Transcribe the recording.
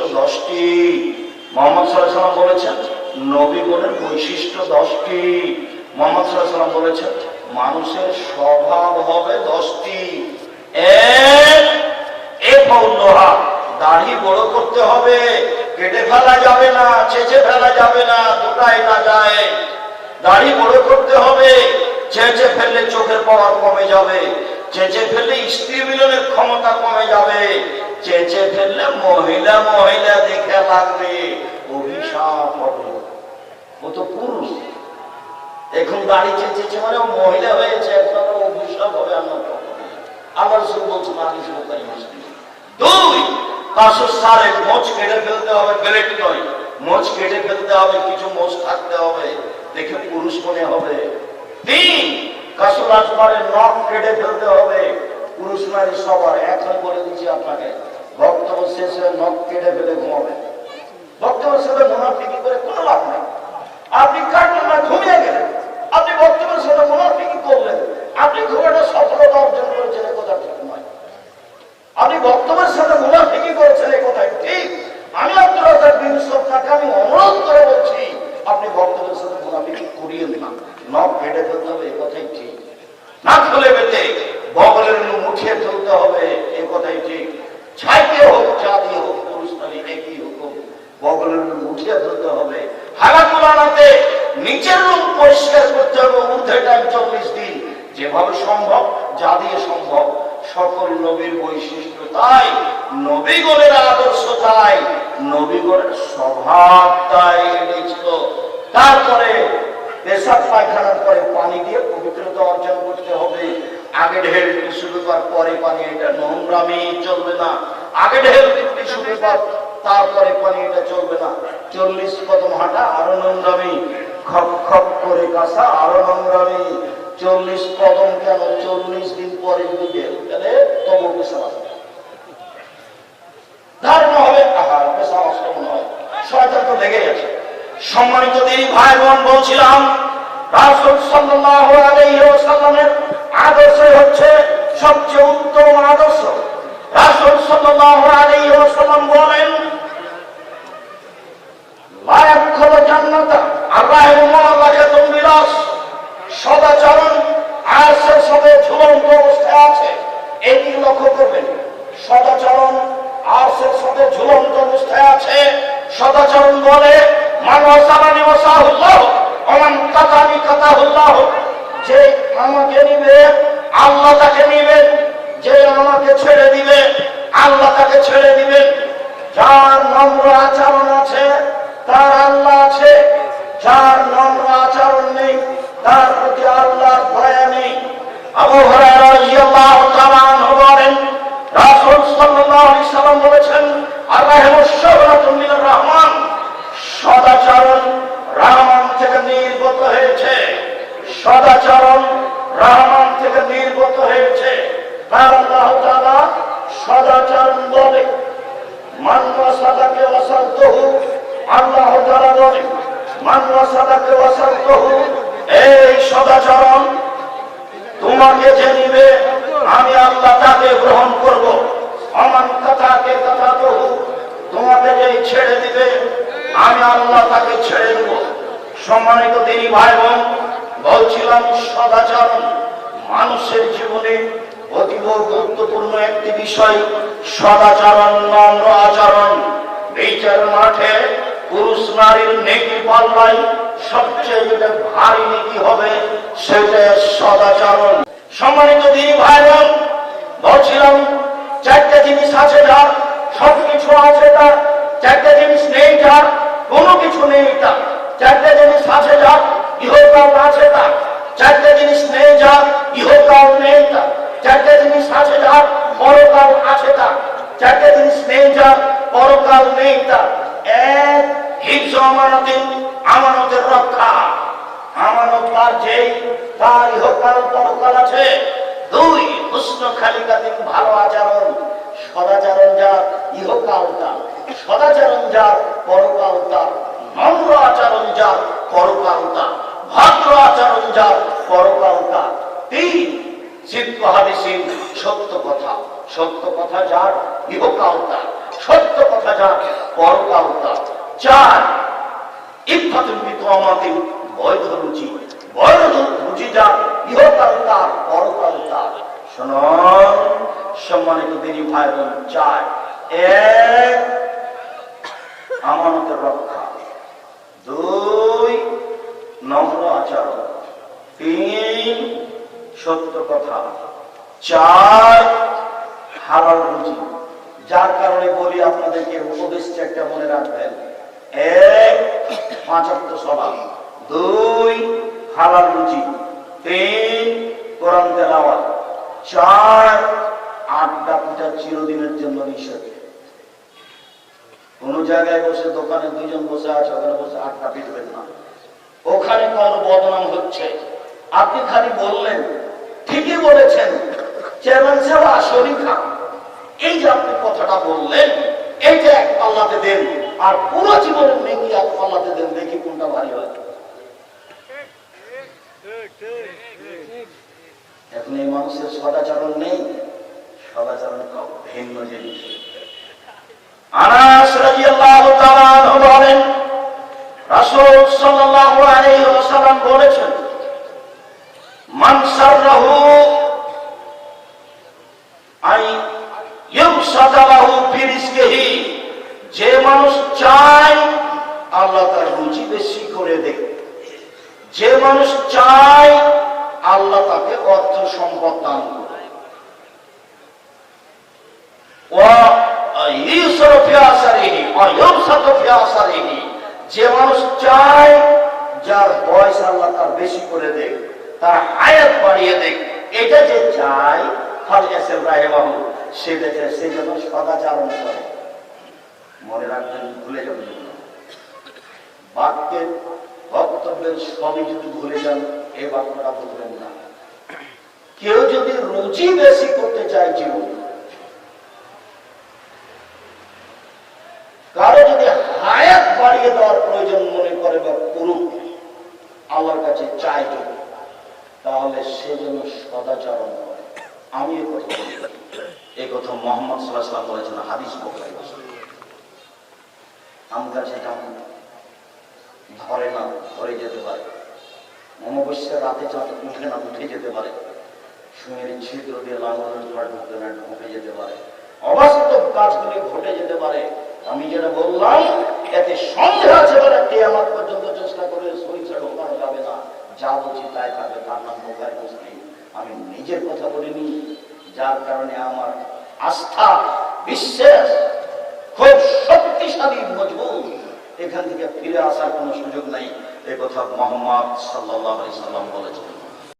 বৈশিষ্ট্য দশটি। মোহাম্মদ সাল্লাম বলেছেন নবীগণের বৈশিষ্ট্য দশটি। মোহাম্মদ সাল্লাম বলেছেন, মানুষের স্বভাব হবে দশটি। দাড়ি বড় করতে হবে, কেটে ফেলা যাবে না, চেঁচে ফেলা যাবে না, দুটাই না যায়। দাড়ি বড় করতে হবে, চেঁচে ফেললে চোখের পাওয়ার কমে যাবে, চেঁচে ফেললে স্ত্রী মিলনের ক্ষমতা কমে যাবে। চেঁচে ফেললে মহিলা মহিলা দেখে লাগবে, অভিশাপ হবে। ও তো পুরুষ। এখন দাড়ি চেঁচেছে মানে মহিলা হয়েছে তো অভিশাপ হবে আমরা আল্লাহ রসুল বলছেন আদিস বোকারি মুসলিম দুই, পাঁচশো সারে মোচ কেটে ফেলতে হবে, বেলেট নয়। মোচ কেটে ফেলতে হবে, কিছু মোচ থাকতে হবে, দেখে পুরুষ মনে হবে। তিন কাসুল আসমারে নখ কেটে ফেলতে হবে। পুরুষ নারী সবার। এখন বলে দিচ্ছি আপনাকে শেষে নখ কেটে ফেলে ঘুমাবেন বক্তব্য শেষে মুনাফিকি করে কোনো লাভ নেই। আপনি কাটলেন না ঘুমিয়ে গেলেন? আপনি বক্তব্যের সাথে কি করলেন। আপনি খুব একটা সফলতা অর্জন করেছেন কথা ঠিক নয়। আপনি বক্তব্যের সাথে মুনাফিকি করেছেন এই কথাই ঠিক আমি আব্দুল রাজাক বিন সরকারকে আমি অনুরোধ করে বলছি আপনি বক্তব্যের সাথে মুনাফিকি করিয়েন না নখ কেটে ফেলতে হবে এই কথাই ঠিক না খুলে পেতে বগলের মুখ মুঠিয়ে ফেলতে হবে এই কথাই ঠিক ছাইতে হোক চা দিয়ে হোক পুরুষ নারী একই হুকুম মুঠিয়ে ফেলতে হবে। হালাকুল আনাতে নিচের রুম পরিষ্কার করতে হবে ঊর্ধ্বে টাইম চল্লিশ দিন। যেভাবে সম্ভব, যা দিয়ে সম্ভব। সকল নবীর বৈশিষ্ট্য তাই নবীগণের আদর্শ তাই নবীগণের স্বভাব তাই ছিল তারপরে পেশাব পায়খানার পরে পানি দিয়ে পবিত্রতা অর্জন করতে হবে। আগে ঢের টিস্যু পেপার পরে পানি, এটা নোংরামি চলবে না। আগে ঢের টিস্যু পেপার তারপরে পানি এটা চলবে না। চল্লিশ কদম হাঁটা, আরও নোংরামি। খপ খপ করে কাঁসা আরও নোংরামি। চল্লিশ কদম কেন? চল্লিশ দিন পরে যদি ঢেউ ফেলে তবু ধারণা হবে আহার শয়তান তো লেগে গেছে সম্মানিত দিদি ভাই বোন বলছিলাম, রাসূল সাল্লাল্লাহু আলাইহি ওয়াসাল্লামের আদর্শ হচ্ছে সবচেয়ে উত্তম আদর্শ। রাসূল সাল্লাল্লাহু আলাইহি ওয়াসাল্লাম বলেন আল্লাহু মালাকাতুম বিলাস সদাচরণ আয়াসের সাথে ঝুলন্ত অবস্থায় আছে এটি লক্ষ্য করবেন। সদাচরণ আয়াসের সাথে ঝুলন্ত অবস্থায় আছে, সদাচরণ বলে মানসামানি ওয়াসাহুল্লাহ অমান কাতানি কাতাহুল্লাহ। যে আমাকে নিবে, আল্লাহ তাকে নিবেন যে আমাকে ছেড়ে দিবে, আল্লাহ তাকে ছেড়ে দিবেন যার নম্র আছে তার আল্লাহ আছে যার নম্র আচরণ নেই তার প্রতি আল্লাহর ভয় নেই আবু হুরায়রা রাদিয়াল্লাহু তাআলা আনহু বলেন রাসূল সাল্লাল্লাহু আলাইহি সাল্লাম বলেছেন আল্লাহুর শাহরাতুল মিনার রহমান সদাচরণ রহমান থেকে নির্গত হয়েছে সদাচরণ রহমান থেকে নির্গত হয়েছে কার আল্লাহ তাআলা সদাচরণ বলে মানবা সাদাকে অসান্তহু আল্লাহ তাআলা বলে মানবা সাদাকে অসান্তহু আমি আল্লাহ তাকে গ্রহণ করব। অমান কথাকে কথা বহু তোমাকে যে ছেড়ে দিবে, আমি আল্লাহ তাকে ছেড়ে দেব। সম্মানিত দিনী ভাই বোন বলছিলাম সদাচরণ মানুষের জীবনে অতীব গুরুত্বপূর্ণ একটি বিষয়, সদাচরণ নম্র আচরণ। বিচার মাঠে পুরুষ নারীর নেকি পাল্লাই সবচেয়ে যেটা ভারী নীতি হবে, সেটা সদাচরণ। সম্মানিত দিনী ভাই বোন বলছিলাম, চারটে জিনিস আছে যার সব কিছু আছে তার চারটা জিনিস নেই যার কোনো কিছু নেই তার চারটে জিনিস আছে যার ইহকাল আছে তার চারটে জিনিস নেই যার ইহকাল নেই তার চারটে জিনিস আছে যার পরকাল আছে তার চারটে জিনিস নেই যার পরকাল নেই তার এক হিংস আমানতের আমানতের রক্ষা। আমানত তার যেই তার ইহকাল পরকাল আছে। দুই হুস্ন খালিকাতিন ভালো আচরণ। সদাচরণ যার, ইহকাল তার। সদাচরণ যার, পরকাল তার। নম্র আচরণ যার, পরকাল তার। ভদ্র আচরণ যার, পরকাল তার। তিন, সিদ্ধ হাদিসিন সত্য কথা। সত্য কথা যার, ইহকাল তার। সত্য কথা যা পরকাল তা চার। ইফাতুল বিতমাতিন বৈধ রুচি বৈধ রুচি যা, ইহকাল তার পরকাল তার শুনুন সম্মানিত দিনী ভাই বোন চার। এক, আমানতের রক্ষা। দুই, নম্র আচরণ। তিন, সত্য কথা। চার, হালাল রুজি। যার কারণে বলি আপনাদেরকে, উপদেশটা একটা মনে রাখবেন। এক পাঁচাত্তর সভা দুই, হালাল রুজি তিন, কোরআন তেলাওয়াত। চার, আড্ডা পিঠা চিরদিনের জন্য নিষেধ। কোন জায়গায় বসে, দোকানে দুইজন বসে আছে, ওখানে বসে আড্ডা পিটবেন না। ওখানে কারও বদনাম হচ্ছে। আপনি খালি বললেন, ঠিকই বলেছেন, চেয়ারম্যান সাহেব আসরই এই যে আপনি কথাটা বললেন, এইটা এক পাল্লাতে দেন। আর পুরো জীবনের নেকি এক পাল্লাতে দেন, দেখি কোনটা ভারী হয়। এখন এই মানুষের সদাচরণ নেই, সদাচরণ ভিন্ন জিনিস। আনাস রাজিয়াল্লাহু তাআলা বলেন, রাসূল সাল্লাল্লাহু আলাইহি ওয়াসাল্লাম বলেছেন মান সাররাহু আই ইউসাদা লাহু ফি রিজকিহি যে মানুষ চায় আল্লাহ তার রুচি বেশি করে দেয় যে মানুষ চায়, আল্লাহ তাকে অর্থ সম্পদ দান করে যে মানুষ চায়, যার বয়স আল্লাহ তার বেশি করে দেখ, তার হায়াত বাড়িয়ে দেখ। এটা যে চায় ফাল এসেম রাহেবাহু সে যেন সদাচারণ করে। মনে রাখবেন, ভুলে যাবেন। বাক্যের বক্তব্যের সবই যদি ভুলে যান এই বাক্যটা বলবেন না। কেউ যদি রুচি বেশি করতে চায় জীবনে, কারও যদি হায়াত বাড়িয়ে দেওয়ার প্রয়োজন মনে করে বা করুক, আল্লাহর কাছে চাই যদি, তাহলে সে যেন সদাচরণ করে। আমি এ কথা বলি। এই কথা মোহাম্মদ সাল্লাহ সাল্লাম বলেছেন, হাদিস বোখারি আম গাছে যেমন ধরে না ধরে যেতে পারে। অমাবস্যার রাতে চাঁদ উঠে না, উঠে যেতে পারে। সুয়ের ছিদ্র দিয়ে লাঙ্গলের ঝড় ঢুকে না, ঢুকে যেতে পারে। অবাস্তব কাজগুলি ঘটে যেতে পারে। আমি যেটা বললাম, এতে সন্দেহ আছে বলে কেয়ামত পর্যন্ত চেষ্টা করে সরিষা ঢোকানো যাবে না। যা বলছি তাই থাকবে তার নাম বোকার মুসলিম আমি নিজের কথা বলিনি, যার কারণে আমার আস্থা, বিশ্বাস খুব শক্তিশালী, মজবুত। এখান থেকে ফিরে আসার কোনো সুযোগ নাই। এ কথা মোহাম্মদ সাল্লাহ সাল্লাম বলেছেন।